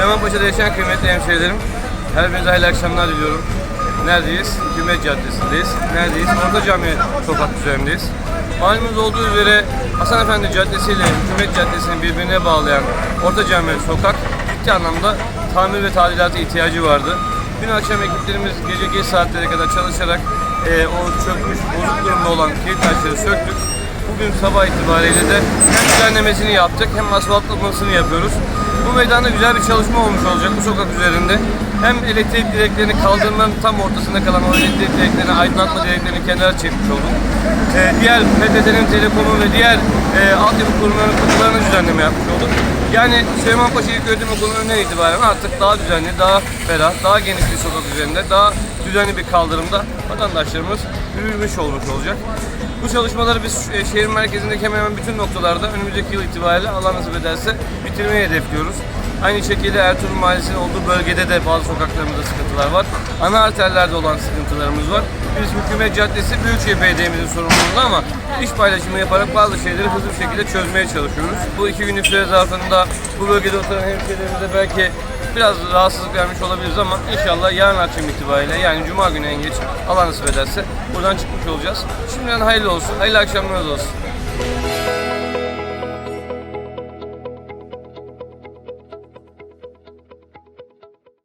Süleymanpaşa'da yaşayan kıymetli hemşehrilerim, her birinize hayırlı akşamlar diliyorum. Neredeyiz? Hükümet Caddesi'ndeyiz. Neredeyiz? Orta Cami sokak üzerindeyiz. Malumunuz olduğu üzere Hasan Efendi Caddesi ile Hükümet Caddesi'ni birbirine bağlayan Orta Cami sokak ciddi anlamda tamir ve tadilata ihtiyacı vardı. Dün akşam ekiplerimiz gece geç saatlere kadar çalışarak e, o çökmüş, bozuk durumda olan kilit taşları söktük. Bugün sabah itibariyle de hem düzenlemesini yaptık hem asfaltlamasını yapıyoruz. Bu meydanda güzel bir çalışma olmuş olacak bu sokak üzerinde. Hem elektrik direklerini kaldırmanın tam ortasında kalan o elektrik direklerini, aydınlatma direklerini kenara çekmiş olduk. Ee, diğer PTT'nin, Telekom'un ve diğer e, altyapı kurumlarının kapılarını düzenleme yapmış olduk. Yani Süleymanpaşa İlköğretim Okulu'ndan itibaren artık daha düzenli, daha ferah, daha geniş bir sokak üzerinde, daha düzenli bir kaldırımda vatandaşlarımız yürümüş olmuş olacak. Bu çalışmaları biz e, şehir merkezindeki hemen hemen bütün noktalarda önümüzdeki yıl itibariyle Allah nasip ederse bitirmeyi hedefliyoruz. Aynı şekilde Ertuğrul Mahallesi'nin olduğu bölgede de bazı sokaklarımızda sıkıntılar var. Ana arterlerde olan sıkıntılarımız var. Biz Hükümet Caddesi Büyükşehir Belediye'mizin sorumluluğunda ama iş paylaşımı yaparak bazı şeyleri hızlı bir şekilde çözmeye çalışıyoruz. Bu iki günlük süre zarfında bu bölgede oturan hemşehrilerimize belki biraz rahatsızlık vermiş olabiliriz ama inşallah yarın akşam itibariyle yani Cuma günü en geç Allah nasip ederse buradan çıkmış olacağız. Şimdiden hayırlı olsun, hayırlı akşamlarınız olsun.